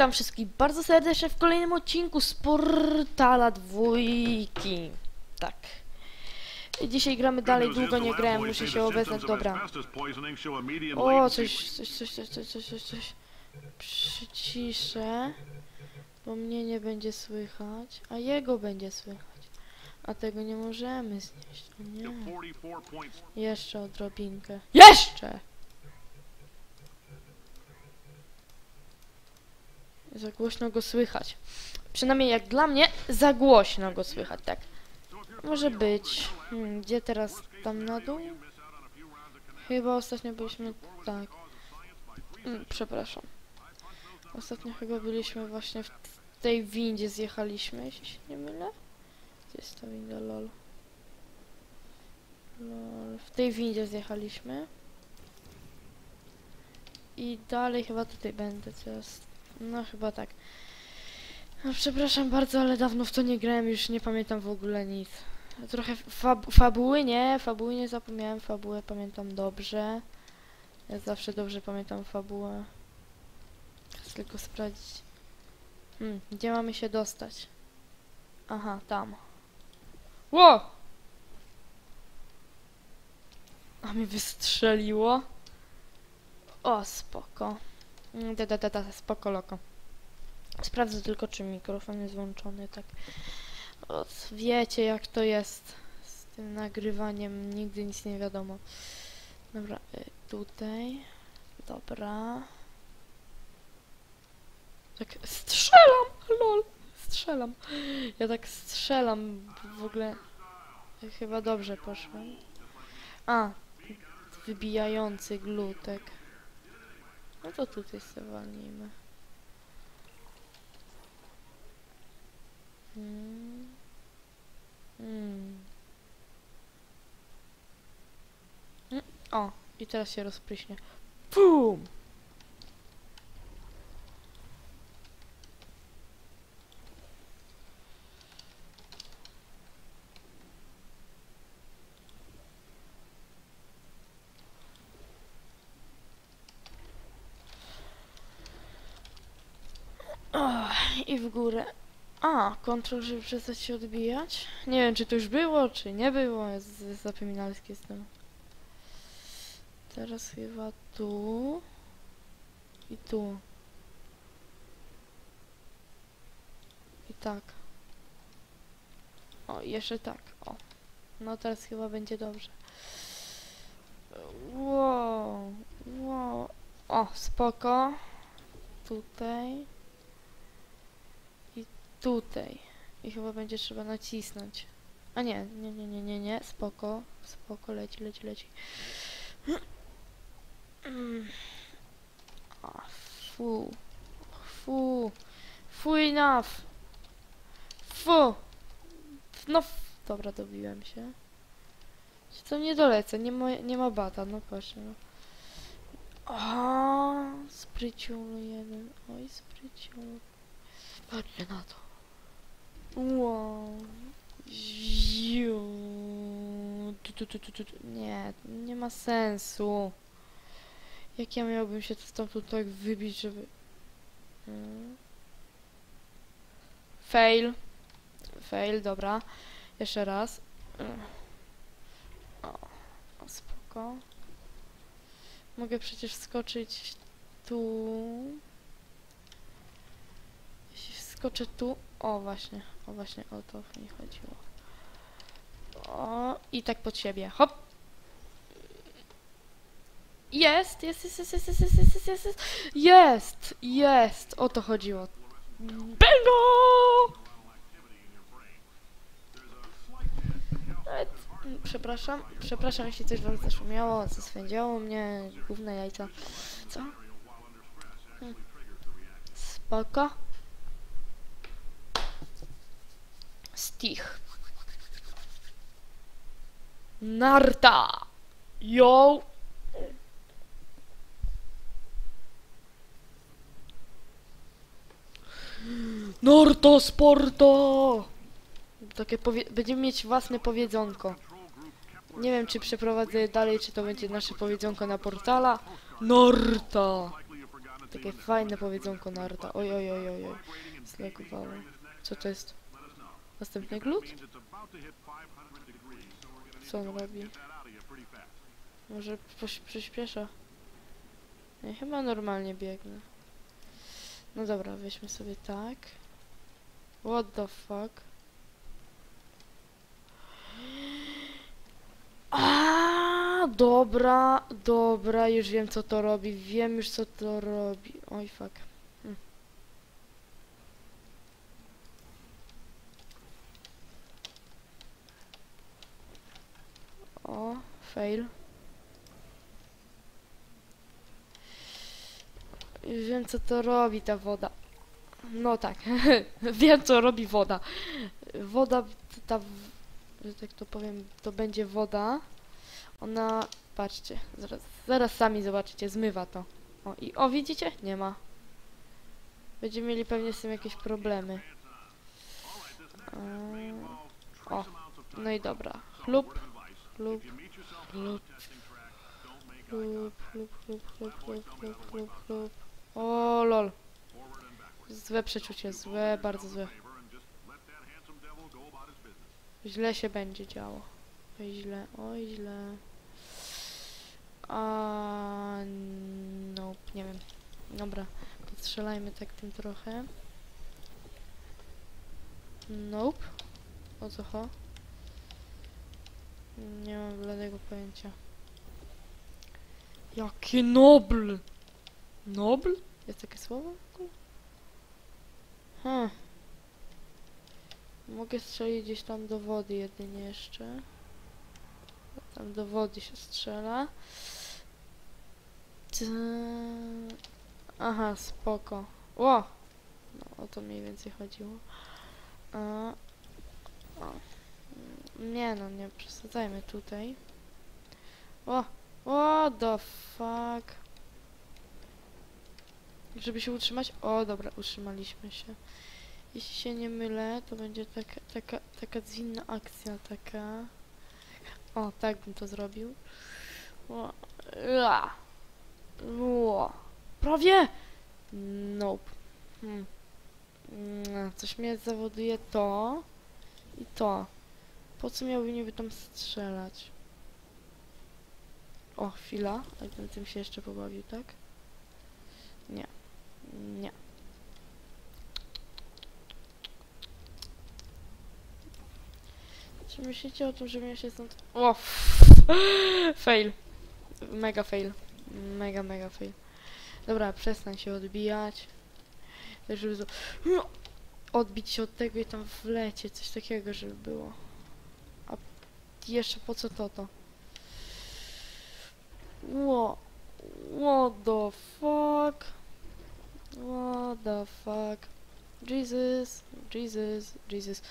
Witam wszystkich bardzo serdecznie w kolejnym odcinku z Portala dwójki. Tak. Dzisiaj gramy dalej, długo nie grałem, muszę się obeznać, dobra. O, coś, coś, coś, coś, coś, coś, coś, coś. Przyciszę, bo mnie nie będzie słychać, a jego będzie słychać. A tego nie możemy znieść, o nie. Jeszcze odrobinkę. Jeszcze! Za głośno go słychać. Przynajmniej jak dla mnie, za głośno go słychać, tak. Może być. Hmm, gdzie teraz? Tam na dół? Chyba ostatnio byliśmy... Tak. Hmm, przepraszam. Ostatnio chyba byliśmy właśnie w tej windzie zjechaliśmy, jeśli się nie mylę. Gdzie jest ta winda? Lol. Lol. W tej windzie zjechaliśmy. I dalej chyba tutaj będę teraz. No chyba tak. No, przepraszam bardzo, ale dawno w to nie grałem, już nie pamiętam w ogóle nic. Trochę fab fabuły, nie? Fabuły nie zapomniałem, fabułę pamiętam dobrze. Ja zawsze dobrze pamiętam fabułę. Chcę tylko sprawdzić. Hmm, gdzie mamy się dostać? Aha, tam. Ło! A mi wystrzeliło. O, spoko. Mm, Da, da, da, da, spoko loko. Sprawdzę tylko, czy mikrofon jest włączony, tak. O, wiecie, jak to jest z tym nagrywaniem, nigdy nic nie wiadomo. Dobra, y, tutaj. Dobra. Tak, strzelam! Lol, strzelam. Ja tak strzelam, w ogóle... Chyba dobrze poszłem. A, wybijający glutek. No to tutaj sobie walnijmy. Hmm. Hmm. Mm, O, i teraz się rozpryśnie. Pum! O, I w górę. A, kontrol, żeby przestać się odbijać? Nie wiem, czy to już było, czy nie było. Z zapominalski jestem. Teraz chyba tu. I tu. I tak. O, jeszcze tak. O. No teraz chyba będzie dobrze. Wow. Wow. O, spoko. Tutaj tutaj. I chyba będzie trzeba nacisnąć. A nie, nie, nie, nie, nie, nie, spoko, spoko, leci, leci, leci. A, fu, fu, fu enough. Fu. No, dobra, dobiłem się. Czy to nie dolecę, nie ma, nie ma bata, no proszę, no. O, spryciulu jeden, oj, spryciulu. Patrzcie na to. Wow. Ziu. Tu, tu, tu. Nie, nie ma sensu. Jak ja miałbym się stamtąd tak wybić, żeby... Mm. Fail. Fail, dobra. Jeszcze raz. O, spoko. Mogę przecież skoczyć tu. Jeśli wskoczę tu... O, właśnie. O, właśnie o to mi chodziło. O, i tak pod siebie. Hop! Jest, jest, jest, jest, jest, jest, jest, jest, jest, jest, jest, jest, o to chodziło. Bingo! Mm, Przepraszam, przepraszam, jeśli coś wam zaszumiało, zaswędziało mnie, główne jajca. Co? Hmm. Spoko. Stich. Narta! Yo! Narta Sporto! Takie. Będziemy mieć własne powiedzonko. Nie wiem, czy przeprowadzę dalej, czy to będzie nasze powiedzonko na portala. Narta! Takie fajne powiedzonko Naruto. Oj, oj, oj, oj, oj. Co to jest? Następny glut? Co on robi? Może przyspiesza? Nie, chyba normalnie biegnę. No dobra, weźmy sobie tak. What the fuck? A, dobra, dobra, już wiem co to robi. Wiem już co to robi. Oj, fuck. O, fail. Wiem co to robi ta woda. No tak, wiem co robi woda. Woda, ta, że tak to powiem, to będzie woda. Ona, patrzcie, zaraz, zaraz sami zobaczycie, zmywa to. O, i o, widzicie? Nie ma. Będziemy mieli pewnie z tym jakieś problemy. Eee, o, no i dobra. Chlup, chlup, chlup. Chlup, chlup, chlup, chlup, chlup, chlup, chlup, chlup. O, lol. Złe przeczucie, złe, bardzo złe. Źle się będzie działo. Źle, oj, źle. A, nope, nie wiem. Dobra, strzelajmy tak tym trochę. Nope. O co cho? Nie mam bladego pojęcia. Jaki nobl! Nobl? Jest takie słowo? ogóle? Hmm. Mogę strzelić gdzieś tam do wody jedynie jeszcze. Tam do wody się strzela. Aha, spoko. Ło! No, o to mniej więcej chodziło. A, o. Nie no, nie przesadzajmy tutaj. O! What the fuck? Żeby się utrzymać? O, dobra, utrzymaliśmy się. Jeśli się nie mylę, to będzie taka, taka, taka zwinna akcja, taka... O, tak bym to zrobił. O. Prawie! Nope. Hmm. Mm, Coś mnie zawoduje to i to. Po co miałbym niby tam strzelać? O, chwila. Jakbym tym się jeszcze pobawił, tak? Nie. Nie. Czy myślicie o tym, żebym ja się stąd... O! Fail. Mega fail. Mega, mega fail. Dobra, przestań się odbijać. Tak, żeby No! Odbić się od tego i tam wlecieć. Coś takiego, żeby było. Jeszcze po co to to? Ło. What the fuck? What the fuck? Jesus, Jesus, Jesus.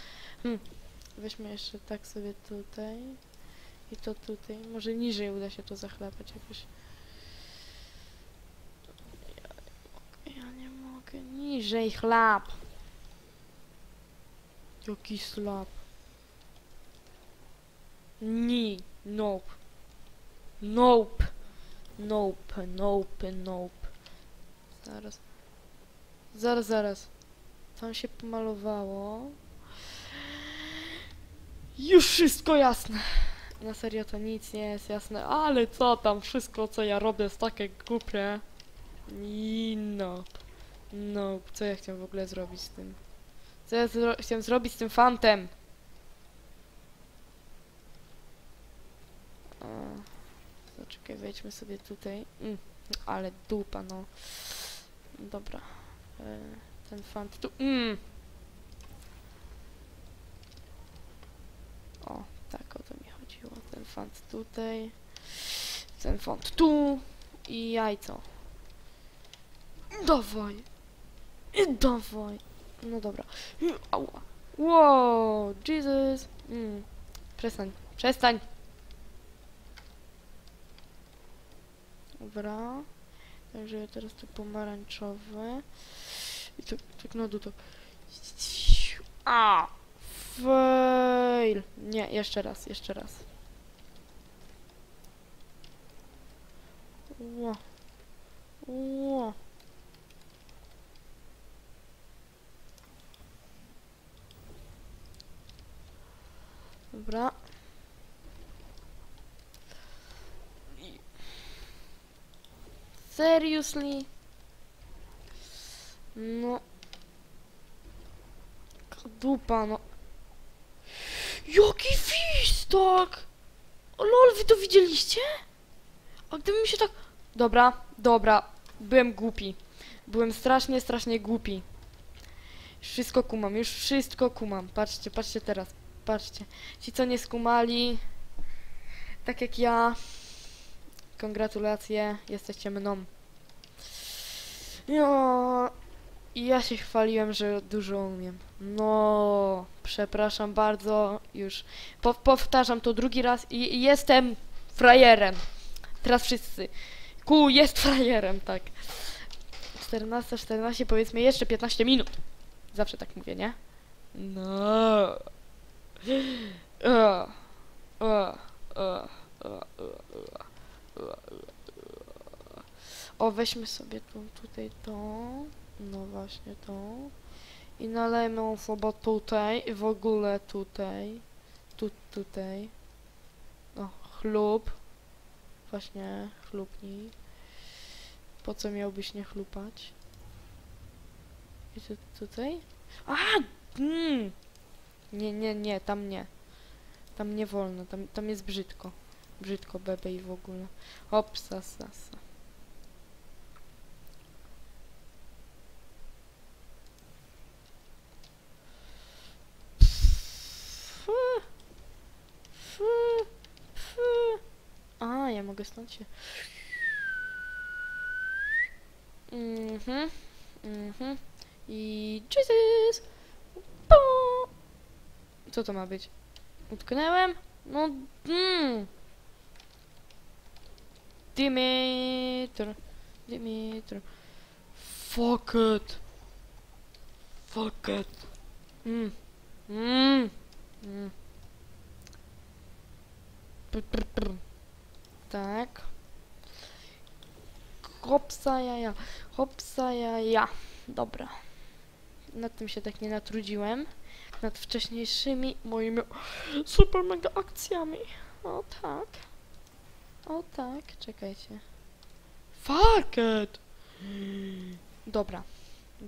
Hmm. Weźmy jeszcze tak sobie tutaj. I to tutaj. Może niżej uda się to zachlapać jakoś. Ja, ja nie mogę. Niżej chlap. Jaki slap. Ni. Nope. Nope. Nope, nope, nope. Zaraz. Zaraz, zaraz. Tam się pomalowało. Już wszystko jasne. Na serio to nic nie jest jasne, ale co tam, wszystko co ja robię jest takie głupie. I no. No, co ja chciałem w ogóle zrobić z tym? Co ja zro chciałem zrobić z tym fantem? Zaczekaj, wejdźmy sobie tutaj. Mm, ale dupa, no. Dobra. E, ten fant tu. Mm. O, tak o to mi chodziło. Ten fant tutaj. Ten fant tu. I jajco. Dawaj. I dawaj. No dobra. I, Ała. Wow, Jesus. Mm. Przestań, przestań. Dobra. Także teraz to pomarańczowy. I tak, tak na dół to... A! Fail! Nie, jeszcze raz, jeszcze raz. Ło. Ło. Dobra. Seriously? No. Dupa, no. Jaki fistak! O lol, wy to widzieliście? A gdybym się tak... Dobra, dobra. Byłem głupi. Byłem strasznie, strasznie głupi. Wszystko kumam, już wszystko kumam. Patrzcie, patrzcie teraz. Patrzcie. Ci, co nie skumali, tak jak ja, gratulacje, jesteście mną. No, ja się chwaliłem, że dużo umiem. No, przepraszam bardzo, już po powtarzam to drugi raz i jestem frajerem. Teraz wszyscy. Ku jest frajerem, tak. 14, 14, powiedzmy jeszcze 15 minut. Zawsze tak mówię, nie? No. O, o, o, o, weźmy sobie tu, tutaj to. No właśnie to. I nalejmy osoba tutaj i w ogóle tutaj. Tu, tutaj. O, chlub. Właśnie, chlubnij. Po co miałbyś nie chlupać? I tu, tutaj? A! Mm. Nie, nie, nie, tam nie. Tam nie wolno, tam, tam jest brzydko. Brzydko, bebe i w ogóle. Opsa, sasa. A, ja mogę stąd się... Mhm. Mhm. I... Jesus! Co to ma być? Utknęłem? No... Mm. Dimitr. Dimitr. Fuck it. Fuck it. Mm. Mm. Mm. Pr, pr, pr. Tak. Hopsa jaja. Hopsa. Dobra. Nad tym się tak nie natrudziłem. Nad wcześniejszymi moimi super mega akcjami. O tak. O tak. Czekajcie. Fuck it! Dobra.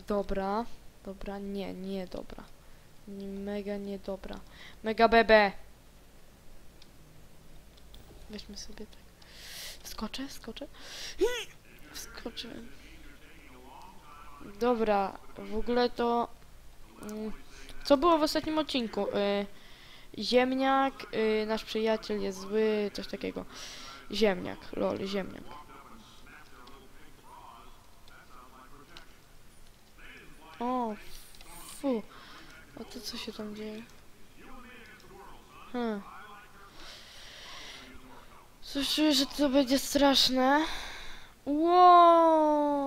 Dobra. Dobra. Nie, nie dobra. Nie, mega niedobra. Mega bebe. Weźmy sobie tak. Wskoczę, wskoczę. Wskoczę. Dobra, w ogóle to... mm, Co było w ostatnim odcinku? Y, ziemniak, y, nasz przyjaciel jest zły, coś takiego. Ziemniak, lol, ziemniak. O, fu. A to co się tam dzieje? Hmm. Że to będzie straszne. Wow.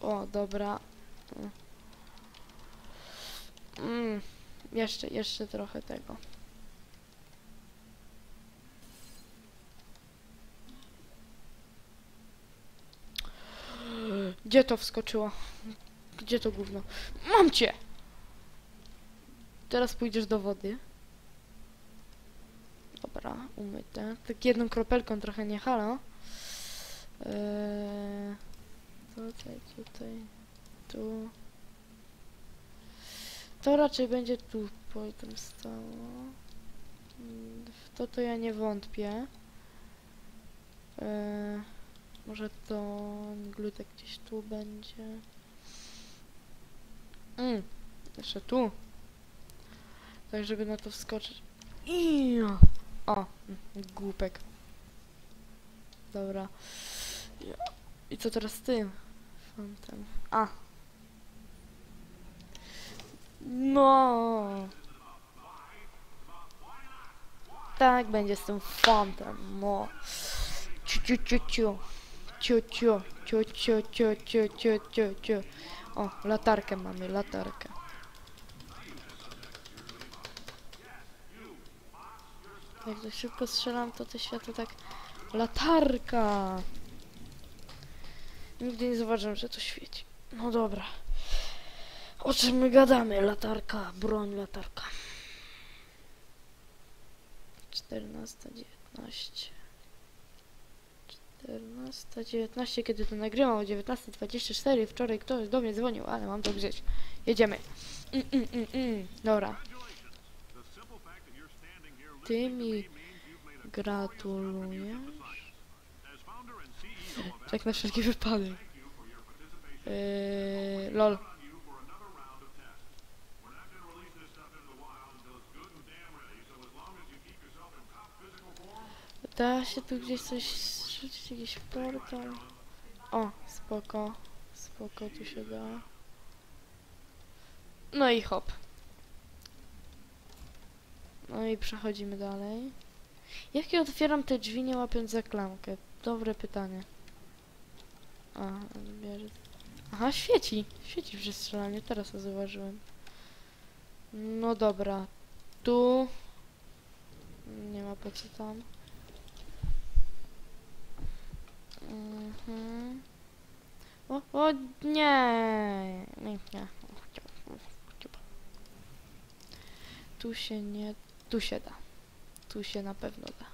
O, dobra. Mm. Jeszcze, jeszcze trochę tego. Gdzie to wskoczyło? Gdzie to gówno? Mam cię! Teraz pójdziesz do wody. Dobra, umyte. Tak jedną kropelką trochę nie halo. Eee, tutaj, tutaj, tu. To raczej będzie tu potem stało. W to to ja nie wątpię. Eee, może to glutek gdzieś tu będzie. Mm, jeszcze tu. Tak, żeby na to wskoczyć. Ijo. O, głupek. Dobra. I co teraz z tym? Fontem. A. No. Tak będzie z tym fontem, no. Ciu, ciu, ciu, ciu. Ciu, ciu, ciu, ciu, ciu, ciu, ciu, ciu, ciu. O, latarkę mamy, latarkę. Jak to szybko strzelam, to te światło tak... Latarka! Nigdy nie zauważyłem, że to świeci. No dobra. O czym my gadamy? Latarka, broń, latarka. 14, 19. 14, 19, kiedy to nagrywam o 19.24. Wczoraj ktoś do mnie dzwonił, ale mam to gdzieś. Jedziemy. Mm, mm, mm, mm. Dobra. Ty mi gratulujesz. Tak na wszelki wypadek. Yy, lol. Da się tu gdzieś coś rzucić, jakiś portal? O, spoko. Spoko, tu się da. No i hop. No i przechodzimy dalej. Jak ja otwieram te drzwi nie łapiąc za klamkę? Dobre pytanie. A, bierze... Aha, świeci. Świeci przy strzelaniu, teraz to zauważyłem. No dobra. Tu... Nie ma po co tam. Mhm. O, o nie. Nie, nie. Tu się nie... Tu się da. Tu się na pewno da.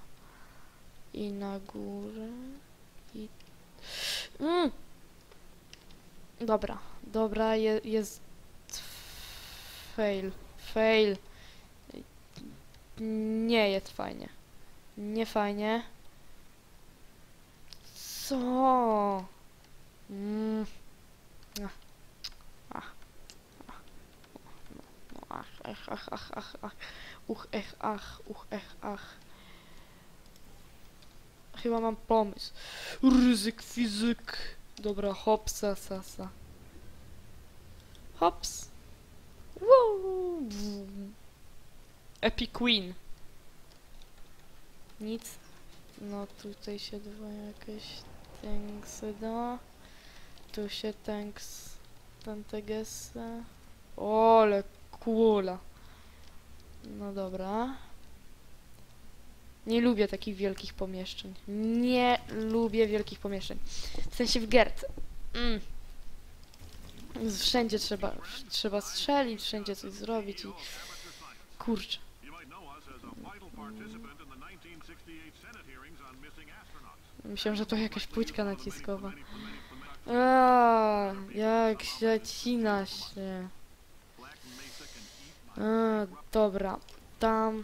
I na górę. I... Mm. Dobra, dobra, je, jest... Fail. Fail. Nie jest fajnie. Nie fajnie. Co? Mm. Ach. Ach. Ach. Ach, ach, ach, ach, ach, ach. Uch, ech, ach, uch, ech, ach. Chyba mam pomysł. Ryzyk fizyk. Dobra, hopsa, sasa. Hops. Bum. Epic Queen. Nic. No tutaj się dwa jakieś tanksy da. Tu się tanks Pantegesa. Ole kula. No dobra. Nie lubię takich wielkich pomieszczeń. Nie lubię wielkich pomieszczeń. W sensie w Gert. Mm. Wszędzie trzeba, trzeba strzelić, wszędzie coś zrobić i... Kurczę. Myślałem, że to jakaś płytka naciskowa. A, jak zacina się. A, dobra. Tam,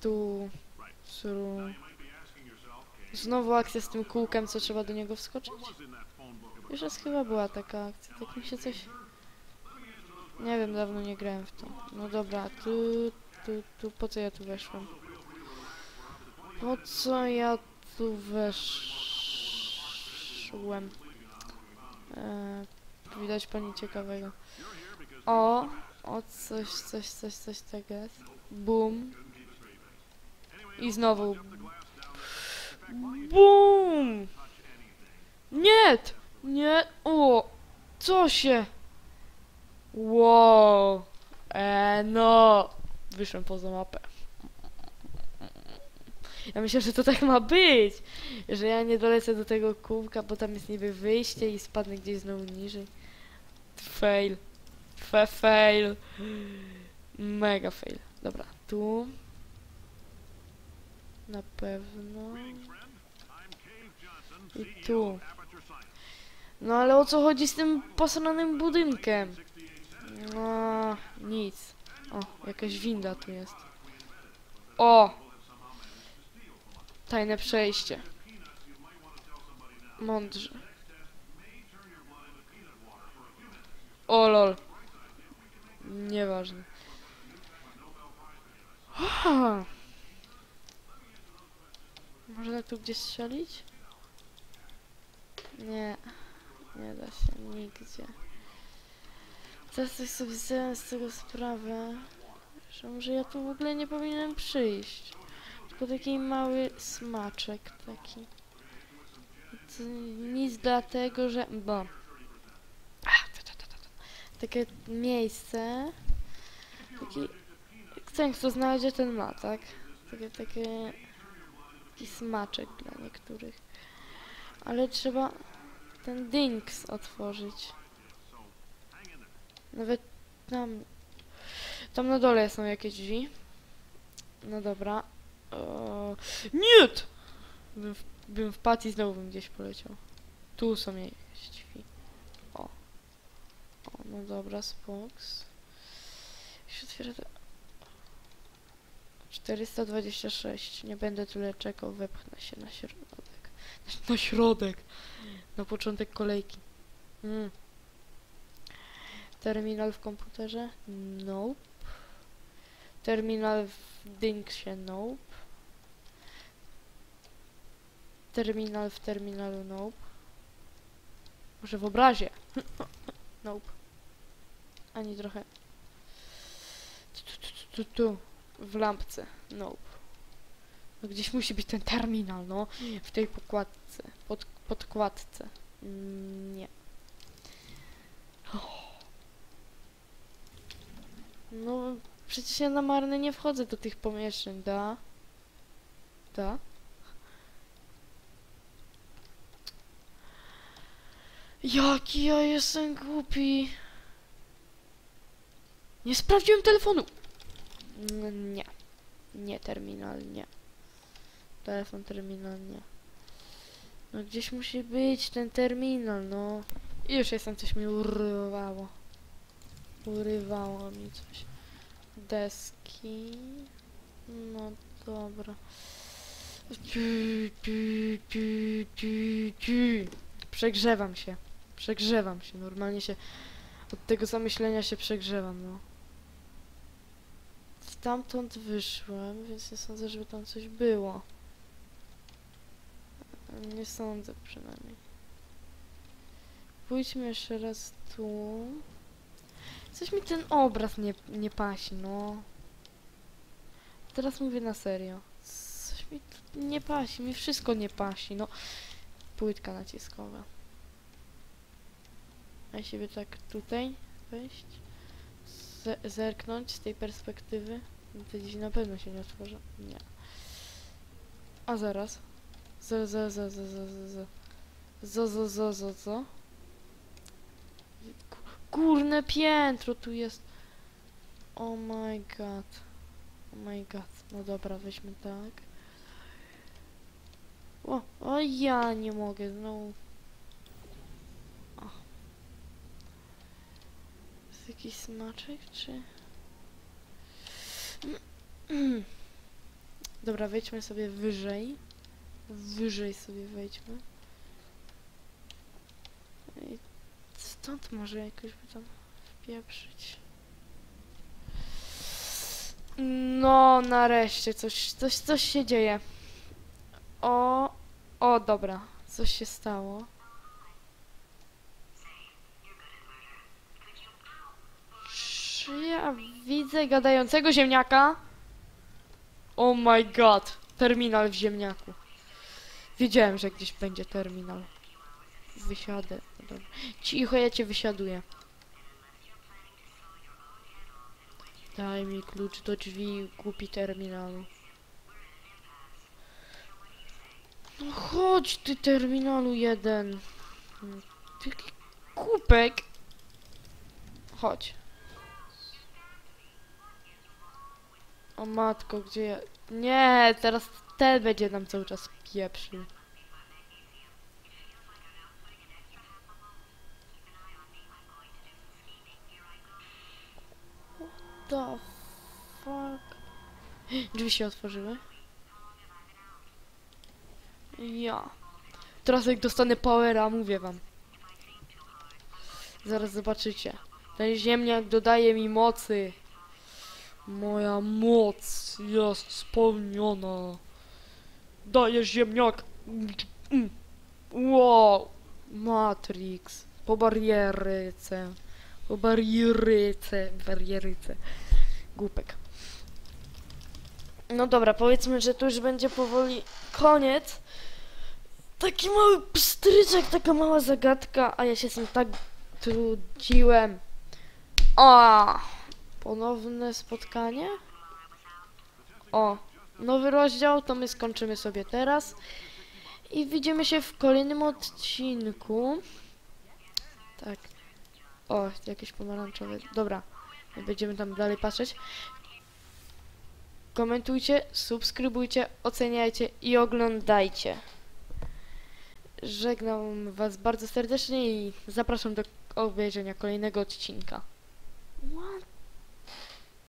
tu, tu. Znowu akcja z tym kółkiem, co trzeba do niego wskoczyć? Już raz chyba była taka akcja, tak mi się coś... Nie wiem, dawno nie grałem w to. No dobra, tu, tu, tu, po co ja tu weszłem? Po co ja tu weszłem? Eee, widać po nim ciekawego. O, o, coś, coś, coś, coś tak jest. Bum. I znowu. Bum! Nie! Nie! O! Co się? Wow! E, no! Wyszłem poza mapę. Ja myślę, że to tak ma być, że ja nie dolecę do tego kółka, bo tam jest niby wyjście i spadnę gdzieś znowu niżej. Fail. Fe fail. Mega fail. Dobra, tu. Na pewno. I tu. No ale o co chodzi z tym posranym budynkiem? No, nic. O, jakaś winda tu jest. O! Tajne przejście. Mądrze. O lol. Nieważne. Aha. Można tu gdzieś strzelić? Nie. Nie da się nigdzie. Teraz sobie zdałem z tego sprawę, że może ja tu w ogóle nie powinienem przyjść. Tylko taki mały smaczek taki. Nic dlatego, że... bo... Takie miejsce... Taki... Ten, kto znajdzie, ten ma, tak? Takie, takie... Taki smaczek dla niektórych. Ale trzeba ten dings otworzyć. Nawet tam... Tam na dole są jakieś drzwi. No dobra. O... Nie! Bym, w, bym wpadł i znowu bym gdzieś poleciał. Tu są jakieś drzwi. O. O, no dobra. Jak się otwiera to... 426. Nie będę tyle czekał, wepchnę się na środek. Na środek! Na początek kolejki. Mm. Terminal w komputerze? Nope. Terminal w Dinksie? Nope. Terminal w terminalu? Nope. Może w obrazie? nope. Ani trochę. Tu, tu, tu, tu. W lampce? Nope. No gdzieś musi być ten terminal, no. W tej pokładce. Pod, podkładce. Mm, nie. No, przecież ja na marne nie wchodzę do tych pomieszczeń, da? Da? Jaki ja jestem głupi. Nie sprawdziłem telefonu. Nie. Nie, terminal, nie. Telefon, terminal, nie. No gdzieś musi być ten terminal, no. I już jestem, coś mi urywało. Urywało mi coś. Deski. No dobra. Przegrzewam się. Przegrzewam się. Normalnie się od tego zamyślenia się przegrzewam, no. Stamtąd wyszłem, więc nie sądzę, żeby tam coś było. Nie sądzę przynajmniej. Pójdźmy jeszcze raz tu. Coś mi ten obraz nie, nie pasi, no. Teraz mówię na serio. Coś mi nie pasi, mi wszystko nie pasi, no. Płytka naciskowa. A by tak tutaj wejść, ze zerknąć z tej perspektywy, no to dziś na pewno się nie otworzy. Nie. A zaraz. Za, za, za, za, za, za, za. Za, za, za, za, za. Ku- Górne piętro tu jest. Oh my god. Oh my god. No dobra, weźmy tak. O, o ja nie mogę znowu. Jest jakiś smaczek, czy... Dobra, wejdźmy sobie wyżej. Wyżej sobie wejdźmy. I stąd może jakoś by tam wpieprzyć. No, nareszcie coś, coś, coś się dzieje. O, o, dobra, coś się stało. Ja widzę gadającego ziemniaka? Oh my god, terminal w ziemniaku. Wiedziałem, że gdzieś będzie terminal. Wysiadę. No Dobra. Cicho, ja cię wysiaduję. Daj mi klucz do drzwi, głupi terminalu. No chodź ty terminalu jeden. Ty kupek. Chodź. O matko, gdzie ja... Nie, teraz ten będzie nam cały czas pieprzył. The fuck? Drzwi się otworzyły. Ja. Teraz jak dostanę powera, mówię wam. Zaraz zobaczycie. Ten ziemniak dodaje mi mocy. Moja moc jest spełniona. Daję ziemniak. Wow. Matrix. Po barieryce. Po barieryce. Barieryce. Głupek. No dobra, powiedzmy, że to już będzie powoli koniec. Taki mały pstryczek, taka mała zagadka, a ja się z tym tak trudziłem. O! Ponowne spotkanie? O, nowy rozdział, to my skończymy sobie teraz. I widzimy się w kolejnym odcinku. Tak. O, jakieś pomarańczowe. Dobra, będziemy tam dalej patrzeć. Komentujcie, subskrybujcie, oceniajcie i oglądajcie. Żegnam Was bardzo serdecznie i zapraszam do obejrzenia kolejnego odcinka. What